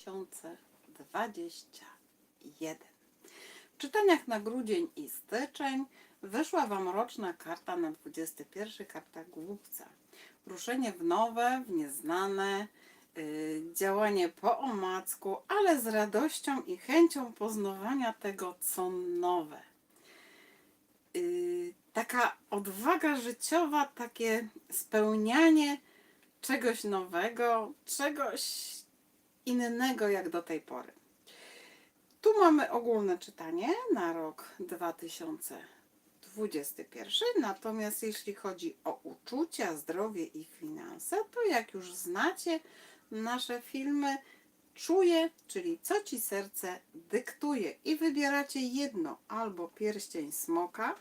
2021. W czytaniach na grudzień i styczeń wyszła Wam roczna karta na 21, karta głupca. Ruszenie w nowe, w nieznane, yy, działanie po omacku, ale z radością i chęcią poznawania tego, co nowe. Yy, taka odwaga życiowa, takie spełnianie czegoś nowego, czegoś innego jak do tej pory. Tu mamy ogólne czytanie na rok 2021, natomiast jeśli chodzi o uczucia, zdrowie i finanse, to jak już znacie nasze filmy, czuję, czyli co ci serce dyktuje i wybieracie jedno albo pierścień smoka,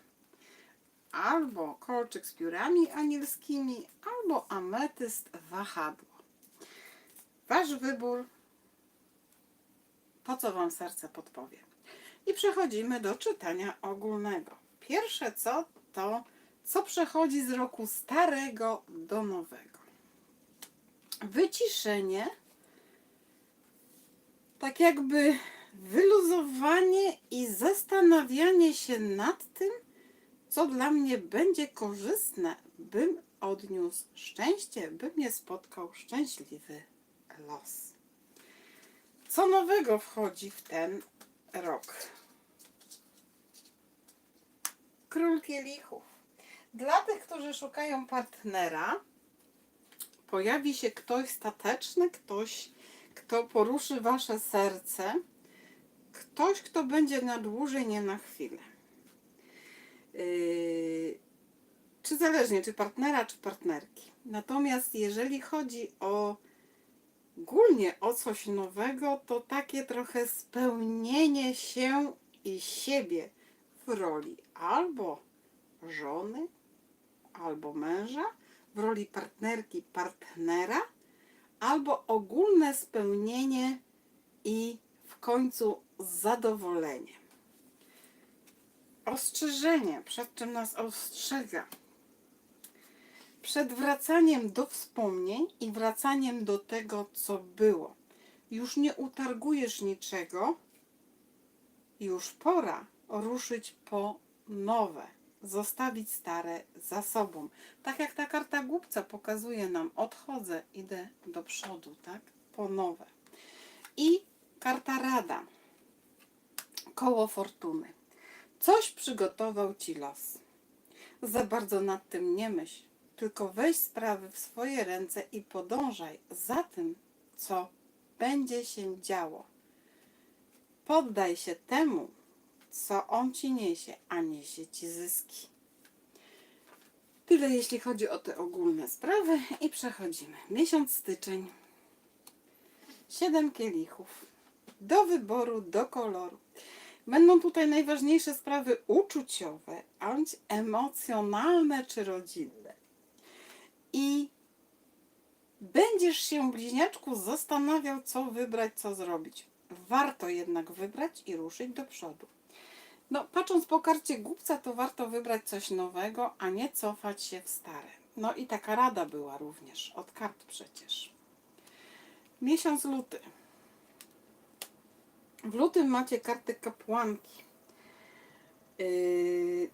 albo kolczyk z piórami anielskimi, albo ametyst wahadło. Wasz wybór, to co Wam serce podpowie. I przechodzimy do czytania ogólnego. Pierwsze co, to co przechodzi z roku starego do nowego. Wyciszenie, tak jakby wyluzowanie i zastanawianie się nad tym, co dla mnie będzie korzystne, bym odniósł szczęście, by mnie spotkał szczęśliwy los. Co nowego wchodzi w ten rok? Król kielichów. Dla tych, którzy szukają partnera, pojawi się ktoś stateczny, ktoś, kto poruszy wasze serce, ktoś, kto będzie na dłużej, nie na chwilę. Yy, czy zależnie, czy partnera, czy partnerki. Natomiast jeżeli chodzi o ogólnie o coś nowego, to takie trochę spełnienie się i siebie w roli albo żony, albo męża, w roli partnerki, partnera, albo ogólne spełnienie i w końcu zadowolenie. Ostrzeżenie, przed czym nas ostrzega. Przed wracaniem do wspomnień i wracaniem do tego, co było. Już nie utargujesz niczego, już pora ruszyć po nowe, zostawić stare za sobą. Tak jak ta karta głupca pokazuje nam, odchodzę, idę do przodu, tak? Po nowe. I karta rada, koło fortuny. Coś przygotował ci los. Za bardzo nad tym nie myśl, tylko weź sprawy w swoje ręce i podążaj za tym, co będzie się działo. Poddaj się temu, co on ci niesie, a niesie ci zyski. Tyle jeśli chodzi o te ogólne sprawy i przechodzimy. Miesiąc styczeń. Siedem kielichów. Do wyboru, do koloru. Będą tutaj najważniejsze sprawy uczuciowe, bądź emocjonalne czy rodzinne. I będziesz się, bliźniaczku, zastanawiał, co wybrać, co zrobić. Warto jednak wybrać i ruszyć do przodu. No, patrząc po karcie głupca, to warto wybrać coś nowego, a nie cofać się w stare. No i taka rada była również od kart przecież. Miesiąc luty. W lutym macie karty kapłanki. Yy,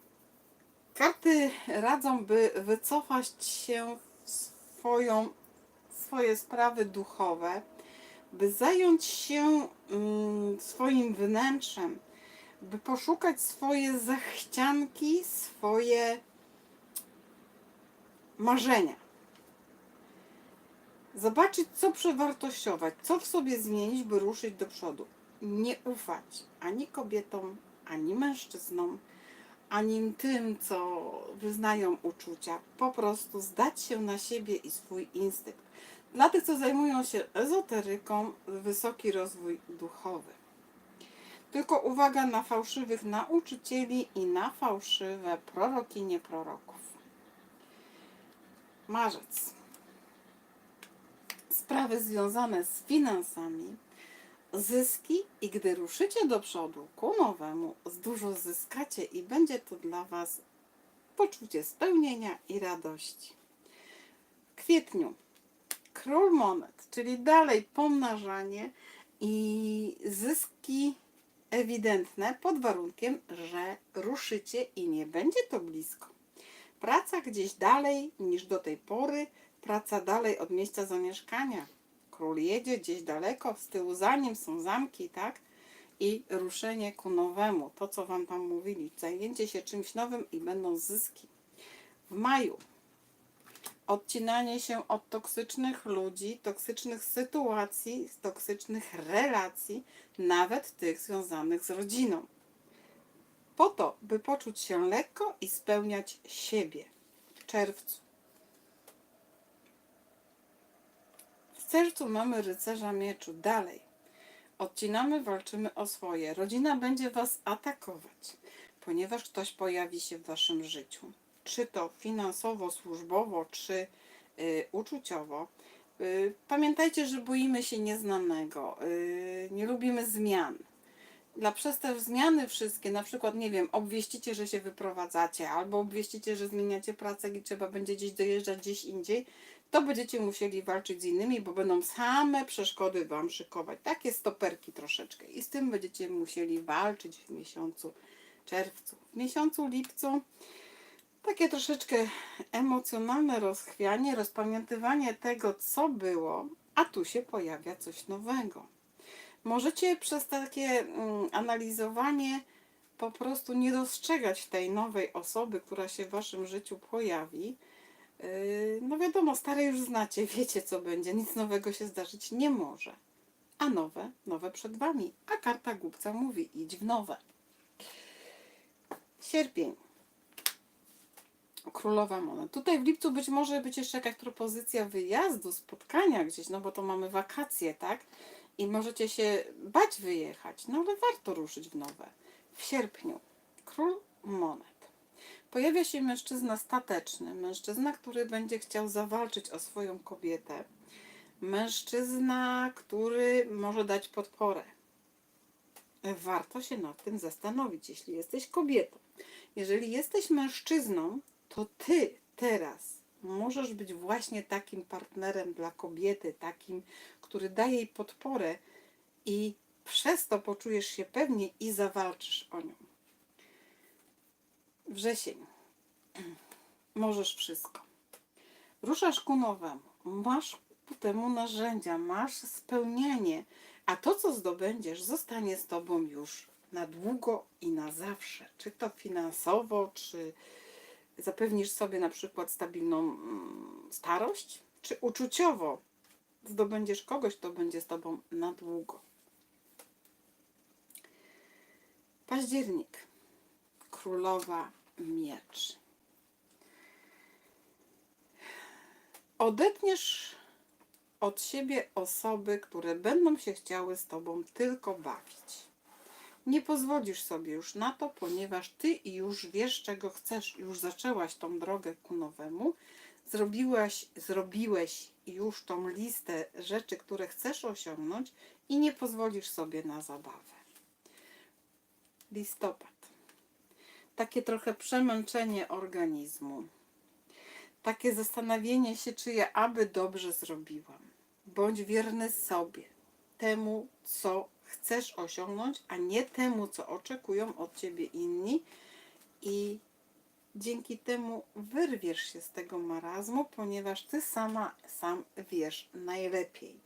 karty radzą, by wycofać się swoją, swoje sprawy duchowe, by zająć się mm, swoim wnętrzem, by poszukać swoje zachcianki, swoje marzenia. Zobaczyć, co przewartościować, co w sobie zmienić, by ruszyć do przodu. Nie ufać ani kobietom, ani mężczyznom, ani tym, co wyznają uczucia. Po prostu zdać się na siebie i swój instynkt. Dla tych, co zajmują się ezoteryką, wysoki rozwój duchowy. Tylko uwaga na fałszywych nauczycieli i na fałszywe prorokinie proroków. Marzec. Sprawy związane z finansami, zyski i gdy ruszycie do przodu ku nowemu, dużo zyskacie i będzie to dla Was poczucie spełnienia i radości. W kwietniu król monet, czyli dalej pomnażanie, i zyski ewidentne pod warunkiem, że ruszycie i nie będzie to blisko. Praca gdzieś dalej niż do tej pory, praca dalej od miejsca zamieszkania. Król jedzie gdzieś daleko, z tyłu za nim są zamki, tak? I ruszenie ku nowemu, to co Wam tam mówili, zajęcie się czymś nowym i będą zyski. W maju odcinanie się od toksycznych ludzi, toksycznych sytuacji, toksycznych relacji, nawet tych związanych z rodziną. Po to, by poczuć się lekko i spełniać siebie. W czerwcu. W sercu mamy rycerza mieczu. Dalej. Odcinamy, walczymy o swoje. Rodzina będzie Was atakować, ponieważ ktoś pojawi się w Waszym życiu. Czy to finansowo, służbowo, czy y, uczuciowo. Y, pamiętajcie, że boimy się nieznanego. Y, nie lubimy zmian. Dla przez te zmiany wszystkie, na przykład, nie wiem, obwieścicie, że się wyprowadzacie, albo obwieścicie, że zmieniacie pracę i trzeba będzie gdzieś dojeżdżać gdzieś indziej, to będziecie musieli walczyć z innymi, bo będą same przeszkody Wam szykować. Takie stoperki troszeczkę. I z tym będziecie musieli walczyć w miesiącu czerwcu. W miesiącu lipcu takie troszeczkę emocjonalne rozchwianie, rozpamiętywanie tego, co było, a tu się pojawia coś nowego. Możecie przez takie mm, analizowanie po prostu nie dostrzegać tej nowej osoby, która się w Waszym życiu pojawi. Yy, No wiadomo, stare już znacie, wiecie co będzie, nic nowego się zdarzyć nie może. A nowe, nowe przed Wami. A karta głupca mówi, idź w nowe. Sierpień. Królowa Monet. Tutaj w lipcu być może być jeszcze jakaś propozycja wyjazdu, spotkania gdzieś, no bo to mamy wakacje, tak? I możecie się bać wyjechać, no ale warto ruszyć w nowe. W sierpniu. Król Monet. Pojawia się mężczyzna stateczny, mężczyzna, który będzie chciał zawalczyć o swoją kobietę. Mężczyzna, który może dać podporę. Warto się nad tym zastanowić, jeśli jesteś kobietą. Jeżeli jesteś mężczyzną, to ty teraz możesz być właśnie takim partnerem dla kobiety, takim, który daje jej podporę i przez to poczujesz się pewnie i zawalczysz o nią. Wrzesień. Możesz wszystko. Ruszasz ku nowemu. Masz ku temu narzędzia, masz spełnienie, a to, co zdobędziesz, zostanie z tobą już na długo i na zawsze. Czy to finansowo, czy zapewnisz sobie na przykład stabilną mm, starość, czy uczuciowo zdobędziesz kogoś, kto będzie z tobą na długo. Październik. Królowa miecz. Odetniesz od siebie osoby, które będą się chciały z tobą tylko bawić. Nie pozwolisz sobie już na to, ponieważ ty już wiesz, czego chcesz. Już zaczęłaś tą drogę ku nowemu. Zrobiłaś, zrobiłeś już tą listę rzeczy, które chcesz osiągnąć i nie pozwolisz sobie na zabawę. Listopad. Takie trochę przemęczenie organizmu. Takie zastanowienie się, czy ja aby dobrze zrobiłam. Bądź wierny sobie, temu, co chcesz osiągnąć, a nie temu, co oczekują od ciebie inni. I dzięki temu wyrwiesz się z tego marazmu, ponieważ ty sama, sam wiesz najlepiej,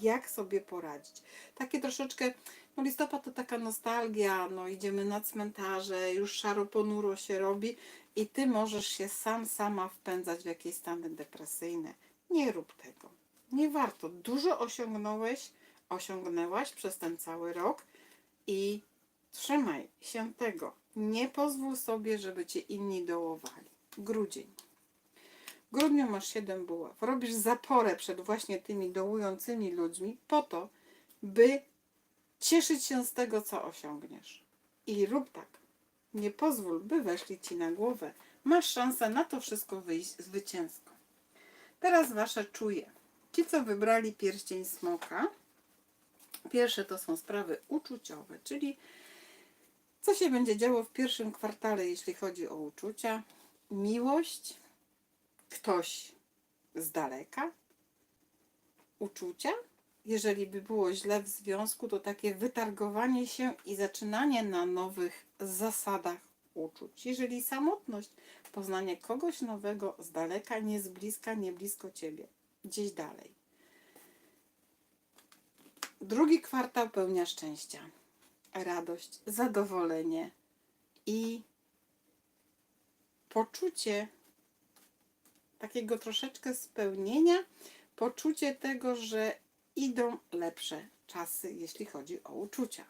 jak sobie poradzić. Takie troszeczkę, no listopad to taka nostalgia, no idziemy na cmentarze, już szaro ponuro się robi i ty możesz się sam, sama wpędzać w jakieś stany depresyjne. Nie rób tego. Nie warto. Dużo osiągnąłeś, osiągnęłaś przez ten cały rok i trzymaj się tego. Nie pozwól sobie, żeby cię inni dołowali. Grudzień. W grudniu masz 7 buław. Robisz zaporę przed właśnie tymi dołującymi ludźmi po to, by cieszyć się z tego, co osiągniesz. I rób tak. Nie pozwól, by weszli ci na głowę. Masz szansę na to wszystko wyjść zwycięsko. Teraz wasze czuje. Ci, co wybrali pierścień smoka, pierwsze to są sprawy uczuciowe, czyli co się będzie działo w pierwszym kwartale, jeśli chodzi o uczucia. Miłość, ktoś z daleka, uczucia jeżeli by było źle w związku, to takie wytargowanie się i zaczynanie na nowych zasadach uczuć. Jeżeli samotność, poznanie kogoś nowego z daleka, nie z bliska, nie blisko ciebie, gdzieś dalej. Drugi kwartał pełnia szczęścia, radość, zadowolenie i poczucie takiego troszeczkę spełnienia, poczucie tego, że idą lepsze czasy, jeśli chodzi o uczucia.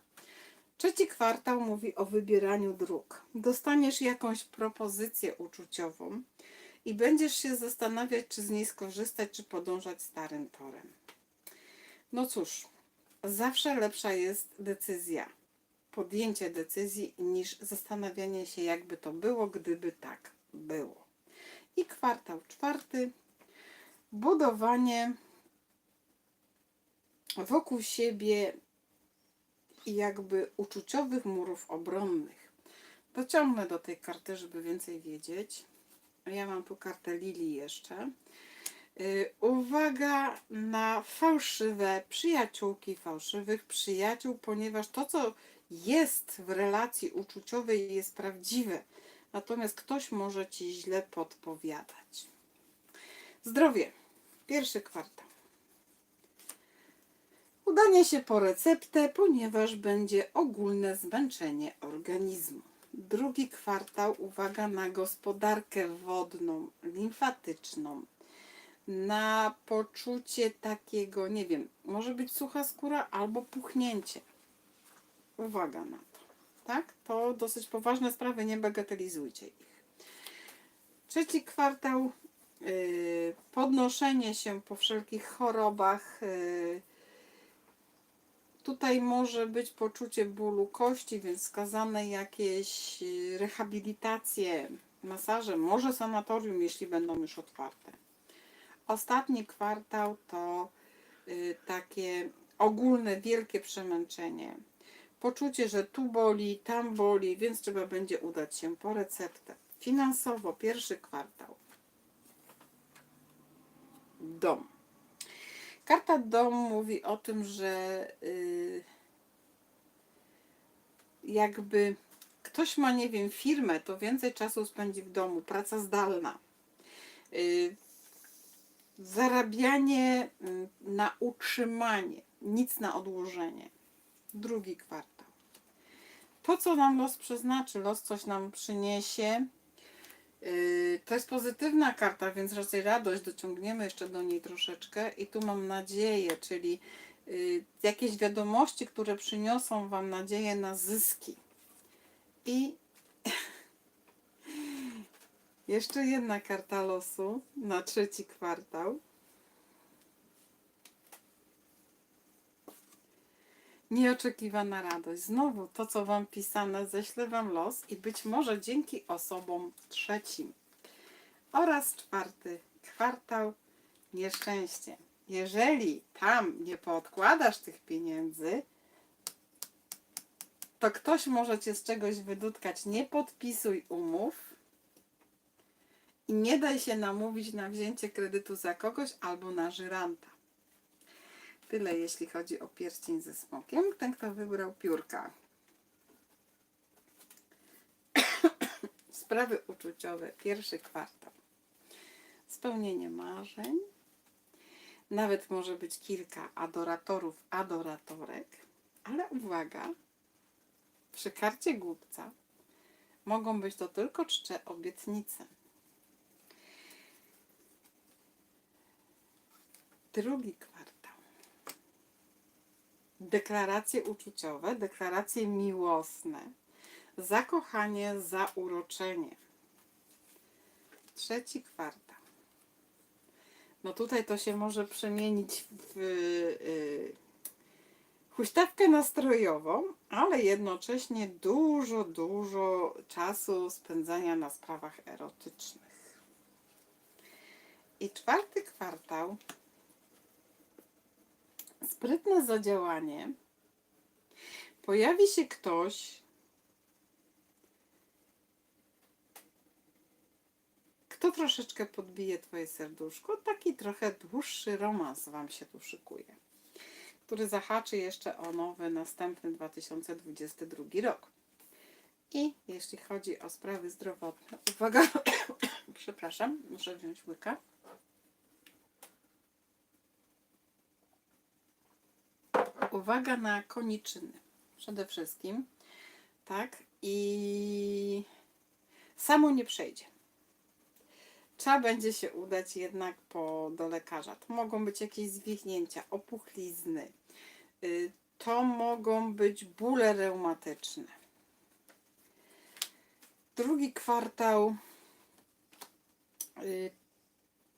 Trzeci kwartał mówi o wybieraniu dróg. Dostaniesz jakąś propozycję uczuciową i będziesz się zastanawiać, czy z niej skorzystać, czy podążać starym torem. No cóż, zawsze lepsza jest decyzja, podjęcie decyzji, niż zastanawianie się, jakby to było, gdyby tak było. I kwartał czwarty, budowanie wokół siebie jakby uczuciowych murów obronnych. Dociągnę do tej karty, żeby więcej wiedzieć. Ja mam tu kartę Lili jeszcze. Yy, Uwaga na fałszywe przyjaciółki, fałszywych przyjaciół, ponieważ to, co jest w relacji uczuciowej, jest prawdziwe. Natomiast ktoś może ci źle podpowiadać. Zdrowie. Pierwszy kwartał. Udanie się po receptę, ponieważ będzie ogólne zmęczenie organizmu. Drugi kwartał, uwaga na gospodarkę wodną, limfatyczną, na poczucie takiego, nie wiem, może być sucha skóra albo puchnięcie. Uwaga na to. Tak? To dosyć poważne sprawy, nie bagatelizujcie ich. Trzeci kwartał, yy, podnoszenie się po wszelkich chorobach, yy, Tutaj może być poczucie bólu kości, więc wskazane jakieś y, rehabilitacje, masaże, może sanatorium, jeśli będą już otwarte. Ostatni kwartał to y, takie ogólne, wielkie przemęczenie. Poczucie, że tu boli, tam boli, więc trzeba będzie udać się po receptę. Finansowo pierwszy kwartał. Dom. Karta dom mówi o tym, że y, jakby ktoś ma, nie wiem, firmę, to więcej czasu spędzi w domu, praca zdalna. Y, zarabianie y, na utrzymanie, nic na odłożenie. Drugi kwartał. To, co nam los przeznaczy, los coś nam przyniesie, To jest pozytywna karta, więc raczej radość, dociągniemy jeszcze do niej troszeczkę i tu mam nadzieję, czyli yy, jakieś wiadomości, które przyniosą Wam nadzieję na zyski. I jeszcze jedna karta losu na trzeci kwartał. Nieoczekiwana radość. Znowu to, co Wam pisane, ześlę Wam los i być może dzięki osobom trzecim. Oraz czwarty kwartał nieszczęście. Jeżeli tam nie poodkładasz tych pieniędzy, to ktoś może Cię z czegoś wydutkać. Nie podpisuj umów i nie daj się namówić na wzięcie kredytu za kogoś albo na żyranta. Tyle jeśli chodzi o pierścień ze smokiem. Ten, kto wybrał piórka. Sprawy uczuciowe. Pierwszy kwartał. Spełnienie marzeń. Nawet może być kilka adoratorów, adoratorek. Ale uwaga, przy karcie głupca mogą być to tylko czcze obietnice. Drugi kwartał deklaracje uczuciowe, deklaracje miłosne, zakochanie, zauroczenie. Trzeci kwartał. No tutaj to się może przemienić w yy, huśtawkę nastrojową, ale jednocześnie dużo, dużo czasu spędzania na sprawach erotycznych. I czwarty kwartał sprytne zadziałanie pojawi się ktoś, kto troszeczkę podbije Twoje serduszko. Taki trochę dłuższy romans Wam się tu szykuje. który zahaczy jeszcze o nowy, następny 2022 rok. I jeśli chodzi o sprawy zdrowotne, uwaga, przepraszam, muszę wziąć łyka. Uwaga na koniczyny. Przede wszystkim, tak, i samo nie przejdzie. Trzeba będzie się udać jednak po, do lekarza. To mogą być jakieś zwichnięcia, opuchlizny. y, To mogą być bóle reumatyczne. Drugi kwartał y,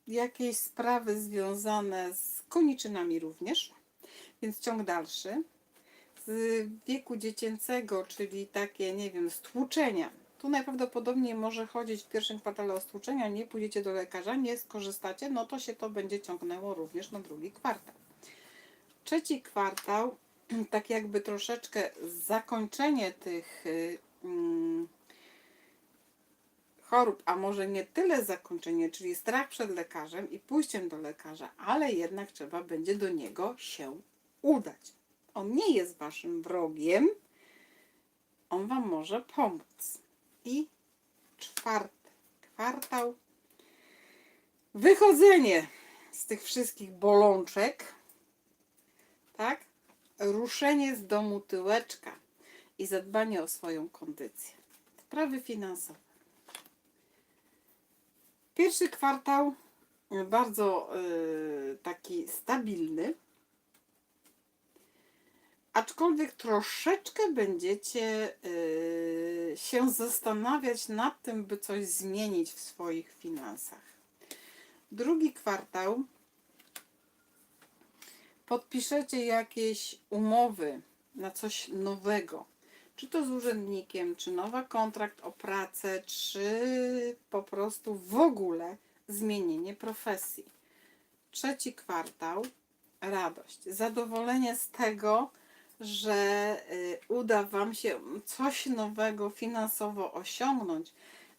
jakieś sprawy związane z koniczynami również, więc ciąg dalszy. Z wieku dziecięcego, czyli takie, nie wiem, stłuczenia. Tu najprawdopodobniej może chodzić w pierwszym kwartale o stłuczenia, nie pójdziecie do lekarza, nie skorzystacie, no to się to będzie ciągnęło również na drugi kwartał. Trzeci kwartał, tak jakby troszeczkę zakończenie tych y, mm, chorób, a może nie tyle zakończenie, czyli strach przed lekarzem i pójściem do lekarza, ale jednak trzeba będzie do niego się udać. On nie jest waszym wrogiem, on wam może pomóc. I czwarty kwartał. Wychodzenie z tych wszystkich bolączek, tak? Ruszenie z domu tyłeczka i zadbanie o swoją kondycję. Sprawy finansowe. Pierwszy kwartał y, bardzo y, taki stabilny, aczkolwiek troszeczkę będziecie y, się zastanawiać nad tym, by coś zmienić w swoich finansach. Drugi kwartał podpiszecie jakieś umowy na coś nowego. Czy to z urzędnikiem, czy nowy kontrakt o pracę, czy po prostu w ogóle zmienienie profesji. Trzeci kwartał radość, zadowolenie z tego, że y, uda Wam się coś nowego finansowo osiągnąć.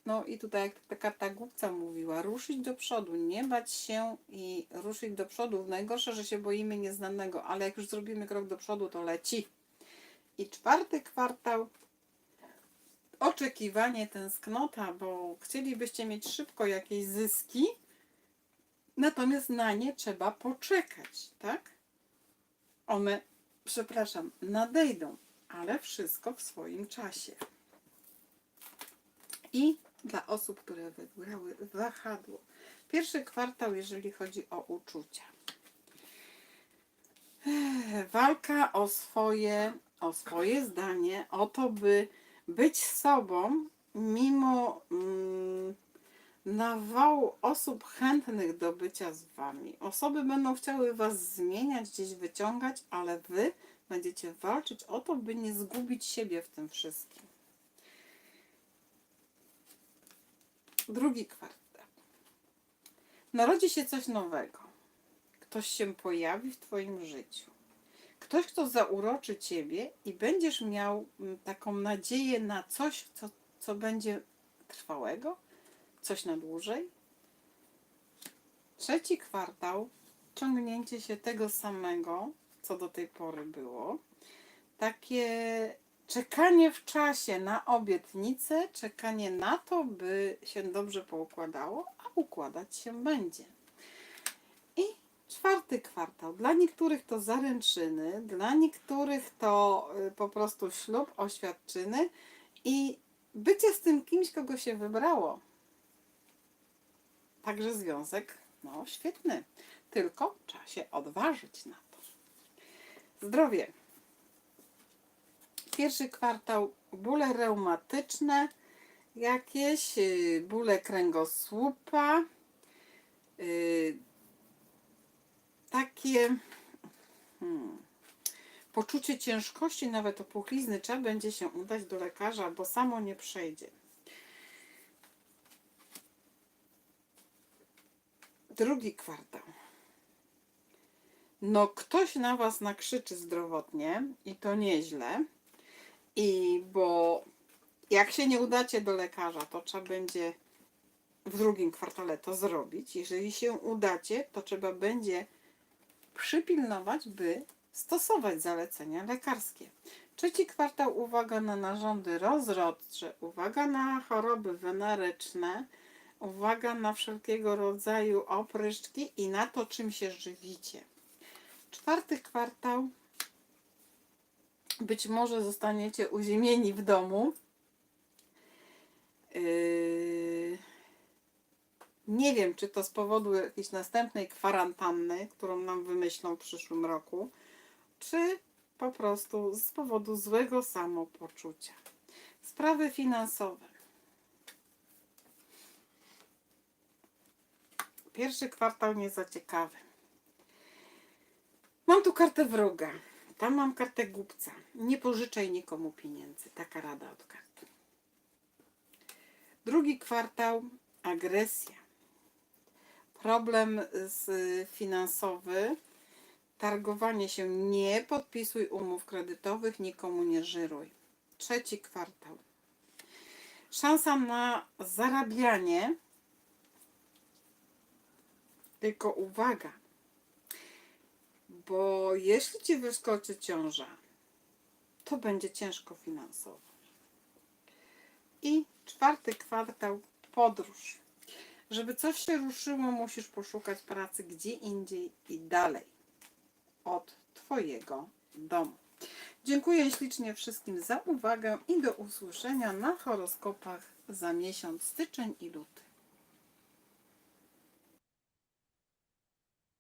No i tutaj, jak ta karta głupca mówiła, ruszyć do przodu, nie bać się i ruszyć do przodu. Najgorsze, że się boimy nieznanego, ale jak już zrobimy krok do przodu, to leci. I czwarty kwartał oczekiwanie, tęsknota, bo chcielibyście mieć szybko jakieś zyski, natomiast na nie trzeba poczekać, tak? One, przepraszam, nadejdą, ale wszystko w swoim czasie. I dla osób, które wybrały wahadło. Pierwszy kwartał, jeżeli chodzi o uczucia. Walka o swoje, o swoje zdanie, o to, by być sobą, mimo mm, nawału osób chętnych do bycia z wami. Osoby będą chciały was zmieniać, gdzieś wyciągać, ale wy będziecie walczyć o to, by nie zgubić siebie w tym wszystkim. Drugi kwartał. Narodzi się coś nowego. Ktoś się pojawi w Twoim życiu. Ktoś, kto zauroczy Ciebie i będziesz miał mm, taką nadzieję na coś, co, co będzie trwałego, coś na dłużej. Trzeci kwartał, ciągnięcie się tego samego, co do tej pory było. Takie czekanie w czasie na obietnicę, czekanie na to, by się dobrze poukładało, a układać się będzie. I czwarty kwartał. Dla niektórych to zaręczyny, dla niektórych to y, po prostu ślub, oświadczyny i bycie z tym kimś, kogo się wybrało. Także związek, no świetny. Tylko trzeba się odważyć na to. Zdrowie. Pierwszy kwartał bóle reumatyczne, jakieś y, bóle kręgosłupa, y, takie hmm, poczucie ciężkości, nawet opuchlizny, trzeba będzie się udać do lekarza, bo samo nie przejdzie. Drugi kwartał. No, ktoś na was nakrzyczy zdrowotnie i to nieźle. I bo jak się nie udacie do lekarza, to trzeba będzie w drugim kwartale to zrobić. Jeżeli się udacie, to trzeba będzie przypilnować, by stosować zalecenia lekarskie. Trzeci kwartał uwaga na narządy rozrodcze, uwaga na choroby weneryczne, uwaga na wszelkiego rodzaju opryszczki i na to, czym się żywicie. Czwarty kwartał być może zostaniecie uziemieni w domu. Yy, Nie wiem, czy to z powodu jakiejś następnej kwarantanny, którą nam wymyślą w przyszłym roku, czy po prostu z powodu złego samopoczucia. Sprawy finansowe. Pierwszy kwartał nie za ciekawy. Mam tu kartę wroga. Tam mam kartę głupca. Nie pożyczaj nikomu pieniędzy. Taka rada od karty. Drugi kwartał agresja. Problem z finansowy. Targowanie się. Nie podpisuj umów kredytowych, nikomu nie żyruj. Trzeci kwartał. Szansa na zarabianie. Tylko uwaga, bo jeśli ci wyskoczy ciąża, to będzie ciężko finansowo. I czwarty kwartał podróż. Żeby coś się ruszyło, musisz poszukać pracy gdzie indziej i dalej od Twojego domu. Dziękuję ślicznie wszystkim za uwagę i do usłyszenia na horoskopach za miesiąc styczeń i luty.